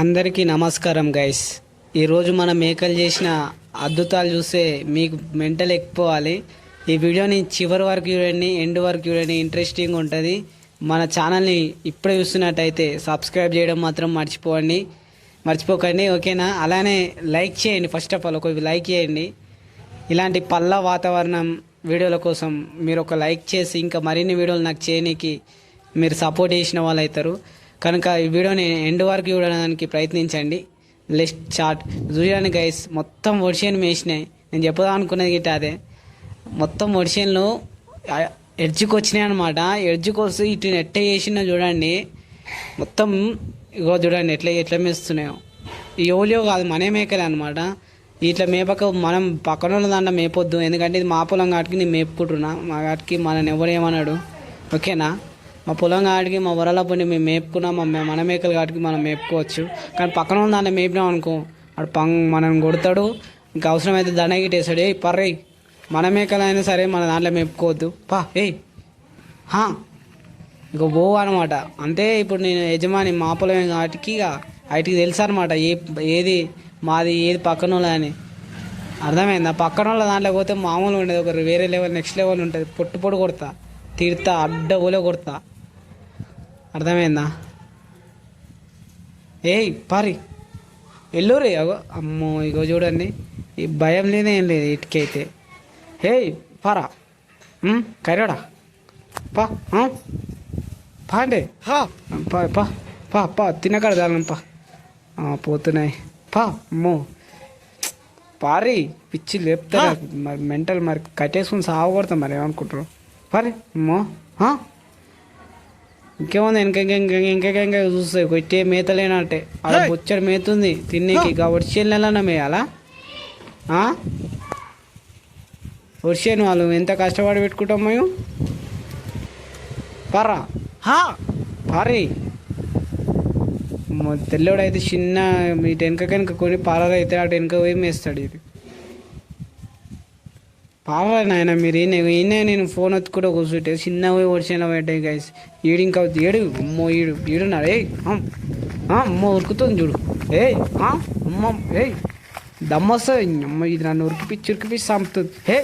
అందరికీ నమస్కారం గైస్ ఈరోజు మనం మేకలు చేసిన అద్భుతాలు చూస్తే మీకు మెంటల్ ఎక్కిపోవాలి. ఈ వీడియోని చివరి వరకు చూడండి ఎండ్ వరకు చూడండి. ఇంట్రెస్టింగ్ ఉంటుంది. మన ఛానల్ని ఇప్పుడే చూస్తున్నట్టయితే సబ్స్క్రైబ్ చేయడం మాత్రం మర్చిపోండి మర్చిపోకండి ఓకేనా? అలానే లైక్ చేయండి ఫస్ట్ ఆఫ్ ఆల్ ఒక లైక్ చేయండి. ఇలాంటి పల్ల వాతావరణం వీడియోల కోసం మీరు ఒక లైక్ చేసి ఇంకా మరిన్ని వీడియోలు నాకు చేయనీకి మీరు సపోర్ట్ చేసిన వాళ్ళు అవుతారు. కనుక ఈ వీడియోని ఎండ్ వరకు చూడడానికి ప్రయత్నించండి. లెస్ట్ షార్ట్ చూడండి గైస్ మొత్తం ఒడిషన్ వేసినాయి నేను చెప్పదాం అనుకున్నది గిట్ట అదే. మొత్తం ఒడిషన్లు ఎడ్జ్కి వచ్చినాయి అనమాట ఎడ్జ్కి వస్తే ఇటు నెట్ట చేసిన చూడండి. మొత్తం ఇగో చూడండి ఎట్లా ఎట్లా మేస్తున్నాయో. ఈ ఓలియో కాదు మనే మేకలే అనమాట ఇట్లా మేపక మనం పక్కన వాళ్ళ దాంట్లో మేపొద్దు. ఎందుకంటే ఇది మా పొలం కాటికి నేను మేపుకుంటున్నా. మా కాటికి మనని ఎవరు ఏమన్నాడు ఓకేనా మా పొలం కాడికి మా వరల పొండి మేము మేపుకున్నాం మా మన మేకలు కాడికి మనం మేపుకోవచ్చు. కానీ పక్కన ఉన్న దాంట్లో మేపినాం అనుకో వాడు పంగ్ మనం కొడతాడు. ఇంకా అవసరమైతే దండ గిట్టేస్తాడు. ఏ పర్రే మన మేకలైనా సరే మన దాంట్లో మేపుకోవద్దు. పా ఏయ్ హా. ఇక బో అనమాట అంటే ఇప్పుడు నేను యజమాని మా పొలమే కాబట్టి ఇక వాటికి తెలుసు అనమాట ఏ ఏది మాది ఏది పక్కన అని. అర్థమైందా? పక్కన వాళ్ళ దాంట్లో పోతే మామూలు ఉండదు. ఒకరు వేరే లెవెల్ నెక్స్ట్ లెవెల్ ఉంటుంది. పొట్టు పొట్టు కొడతా తిడతా అడ్డ కొడతా. అర్థమైందా? ఏయ్ పారి. ఎల్లురే అగో అమ్మో ఇగో చూడండి. ఈ భయం లేదే ఏం లేదు ఇటుకైతే. హేయ్ పారా. ఉమ్, కర్రోడా పా? పా అంటే? పా పా పా పా తినకాడ దాని పా. పోతున్నాయి. పా అమ్మో. పారి పిచ్చి లేపుతారా? మరి మెంటల్ మరి కట్టేసుకుని సాగకూడతాం మరి ఏమనుకుంటారు? పారి అమ్మో? ఇంకేముంది ఇంకా ఇంకా ఇంకా ఇంకా ఇంకా ఇంకా చూస్తాయి. కొట్టే మేతలేనట్టే అలా బొచ్చడి మేతుంది తినేకి. ఇక నెలన మేయాలా? ఆ? వర్షేను వాళ్ళు ఎంత కష్టపడి పెట్టుకుంటాం మేము? పర్రా. పారి. తెల్లోడు అయితే చిన్న ఇటు వెనక కనుక కొని పాలర్ అయితే అటు వెనక పోయి మేస్తాడు ఇది. పాలర్ నాయన మీరు ఈయన ఈయన నేను ఫోన్ కూడా కూర్చుంటే చిన్న పోయి వచ్చిన పెట్టే గైస్ ఈడు ఇంకా ఏడు అమ్మో ఈడు ఈడున్నాడు. ఏయ్ అమ్మ ఉరుకుతుంది చూడు. ఏ అమ్మ ఏయ్ దమ్మొస్తుంది. అమ్మ ఇది నన్ను ఉరికిపిచ్చి ఉరికిపిచ్చి చంపుతుంది. హే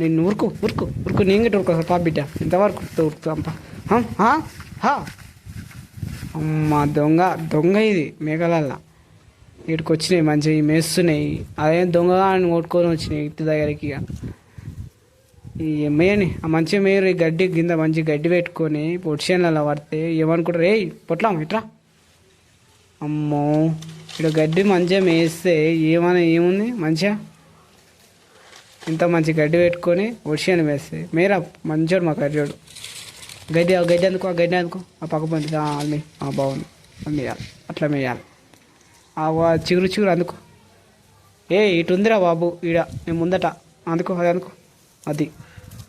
నేను ఉరుకు ఉరుకు ఉరుకు. నేను గిట్ట ఉరుకు పా బిడ్డ. ఇంతవరకు ఉరుకుతా ఉరుకుతాంప అమ్మ దొంగ దొంగ ఇది మేఘలల్లా. ఇక్కడికి వచ్చినాయి మంచిగా మేస్తున్నాయి. అదేం దొంగగా అని కొట్టుకొని వచ్చినాయి ఇంటి దగ్గరికి ఇక. ఈ మేయని ఆ మంచిగా మేరు ఈ గడ్డి కింద మంచి గడ్డి పెట్టుకొని పొడిషన్లలో పడితే ఏమనుకుంటారు? ఏయ్ పొట్లాం ఇట్రా. అమ్మో ఇక్కడ గడ్డి మంచిగా మేస్తే ఏమైనా ఏముంది? మంచిగా? ఇంత మంచి గడ్డి పెట్టుకొని ఒడిషాన్ని వేస్తే మేరా మంచోడు మా కర్రోడు గడ్డి ఆ గడ్డి అందుకో ఆ గడ్డి అందుకో. ఆ పక్క పొంది అది ఆ బాగుంది. అది అట్లా మేయాలి. ఆ చిగురు చిగురు అందుకో. ఏ ఇటు ఉందిరా బాబు ఈడ నేను ముందట. అందుకో అది అందుకో అది.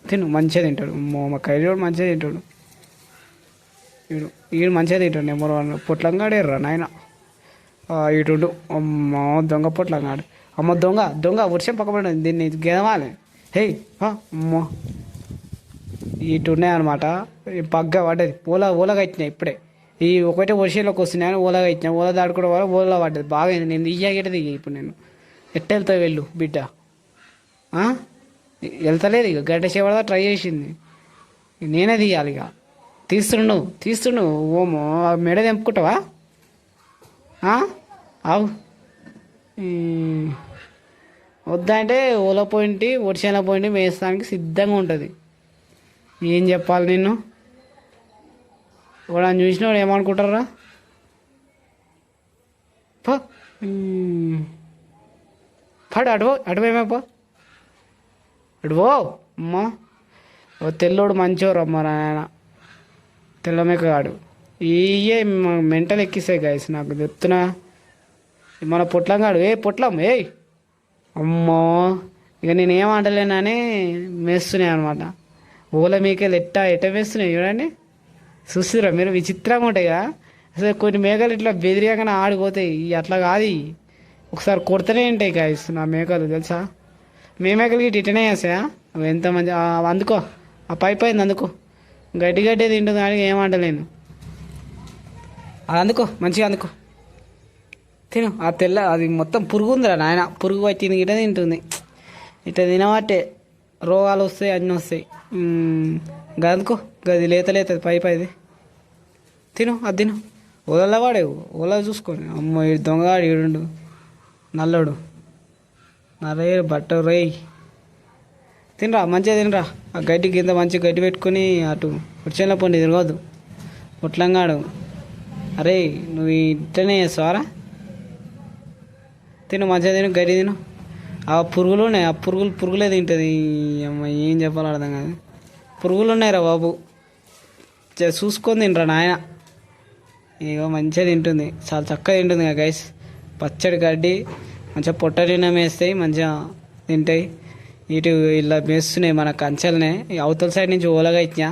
తిను మంచిగా తింటాడు. మా మా కూడా మంచిగా తింటాడు. ఈడు ఈడు మంచిగా తింటాడు నెంబర్ వన్ పొట్లంగాడేర్రా నాయన. ఇటుండు అమ్మ దొంగ పొట్లంగాడు అమ్మ దొంగ దొంగ వర్షం పక్కపడి దీన్ని గెలవాలి హే అమ్మ అమ్మో. ఇటు ఉన్నాయన్నమాట పగ్గ పడ్డది. ఓలా ఓలా ఇచ్చినాయి ఇప్పుడే. ఈ ఒకటే వర్షంలోకి వస్తున్నాయని ఓలాగా ఇచ్చిన. ఓలా దాడుకోవడం వల్ల ఓలా పడ్డది. బాగా అయింది. నేను ఇయ్యాగట దిగి ఇప్పుడు నేను. ఎట్ట వెళ్తావు వెళ్ళు బిడ్డ? వెళ్తలేదు ఇక. గడ్డ చేపడదా ట్రై చేసింది. నేనే తీయాలి ఇక. తీస్తుండు తీస్తుండు ఓమో మెడ తెంపుకుంటావా? అవు ఆవు ఈ, వద్దంటే ఓల పోయింటి వర్షాల పోయింటి వేస్తానికి సిద్ధంగా ఉంటుంది. ఏం చెప్పాలి నిన్ను? వాడు అని చూసిన వాడు ఏమనుకుంటారా? పో. పడు అడువో అడువేమో అడువో అమ్మా. ఓ తెల్లోడు మంచోరు అమ్మ నాయన తెల్లమేకగాడు ఇయే మెంటల్ ఎక్కిస్తాయి గాయస్ నాకు చెప్తున్నా. మన పొట్లంగాడు ఏ పొట్లం ఏయ్. అమ్మో. ఇక నేను అంటలేనని మేస్తున్నాయి అనమాట ఊల మీకే ఎట్టా ఎట్ట వేస్తున్నాయి చూడండి. చూస్తురా మీరు? విచిత్రంగా ఉంటాయి కదా. అసలు కొన్ని మేకలు ఇట్లా బెదిరియాగానే ఆడిపోతాయి. అట్లా కాదు ఒకసారి కొడుతూనే ఉంటాయి గాయస్ నా మేకలు తెలుసా? మీ మేకలకి ఇటు ఇటనే వేస్తాయా అవి ఎంత మంది అందుకో. ఆ పై పైన అందుకో. గడ్డి గడ్డి తింటుంది కానీ ఏమంటలేను అది అందుకో మంచిగా అందుకో. తిను. ఆ తెల్ల అది మొత్తం పురుగు ఉందిరా నాయన. పురుగు పట్టింది గిట్ట తింటుంది. ఇట్లా తినబట్టే రోగాలు వస్తాయి అన్నీ వస్తాయి. గదుకో గది లేత లేత పై పైది. తిను అది తిను. ఓలలో వాడేవు ఓలా చూసుకొని. అమ్మో ఈ దొంగగాడు ఈడుండు. నల్లడు. నరే బట్ట రేయ్ తినరా మంచిగా తినరా. ఆ గడ్డి కింద మంచి గడ్డి పెట్టుకొని అటు ఉడిచేలా పండి తిరగద్దు. ఉట్లంగాడు అరే నువ్వు ఇట్లనే చేస్తావారా? తిను మంచిగా తిను గడ్డి తిను. ఆ పురుగులు ఉన్నాయి ఆ పురుగులు పురుగులే తింటుంది. అమ్మ ఏం చెప్పాలో అర్థం కాదు. పురుగులు ఉన్నాయిరా బాబు చూసుకొని తినరా నాయన. ఇగో మంచిగా తింటుంది. చాలా చక్కగా తింటుంది కదా గైస్ పచ్చడి గడ్డి మంచిగా పొట్ట నిండా వేస్తాయి మంచిగా తింటాయి. ఇటు ఇలా మేస్తున్నాయి మన కంచెలనే. అవతల సైడ్ నుంచి ఓలగా ఇచ్చినా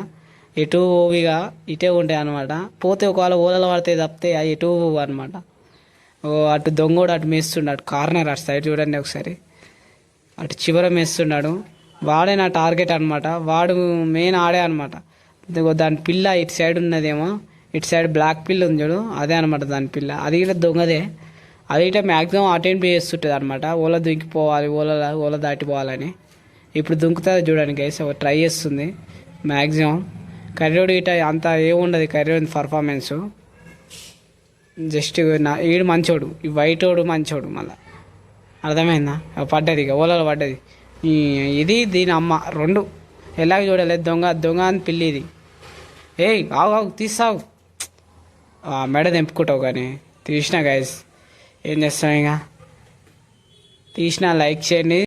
ఎటు ఓవిగా ఇటే ఉంటాయి అనమాట పోతే ఒకవేళ ఓలలు పడితే తప్పితే అది ఎటు పోవు అనమాట ఓ అటు దొంగోడు అటు మేస్తుండే అటు కార్నర్ అటు సైడ్ చూడండి ఒకసారి. అటు చివర మేస్తున్నాడు. వాడే నా టార్గెట్ అనమాట వాడు మెయిన్ ఆడే అనమాట దాని పిల్ల ఇటు సైడ్ ఉన్నదేమో ఇటు సైడ్ బ్లాక్ పిల్ల ఉంది చూడు అదే అనమాట దాని పిల్ల. అది కూడా దొంగదే. అది ఇట్లా మ్యాక్సిమం అటెండ్ చేస్తుంటుంది అనమాట ఓల దుంకిపోవాలి ఓల ఓల దాటిపోవాలని. ఇప్పుడు దుంకుతుంది చూడండి గైస్ ట్రై చేస్తుంది. మ్యాక్సిమం కర్రీడు ఇట అంత ఏముండదు కర్రోడి పర్ఫార్మెన్స్ జస్ట్ నా ఈడు మంచోడు ఈ వాడు మంచోడు మళ్ళీ. అర్థమైందా? పడ్డది ఇక ఓలలో పడ్డది. ఇది దీని అమ్మ రెండు. ఎలాగ చూడలేదు దొంగ దొంగ అని పిల్లి ఇది. ఏయ్ ఆగు ఆగు తీసావు. మెడ తెంపుకుంటావు కానీ. తీసిన గైస్ ఏం చేస్తాం ఇక? తీసిన లైక్ చేయండి.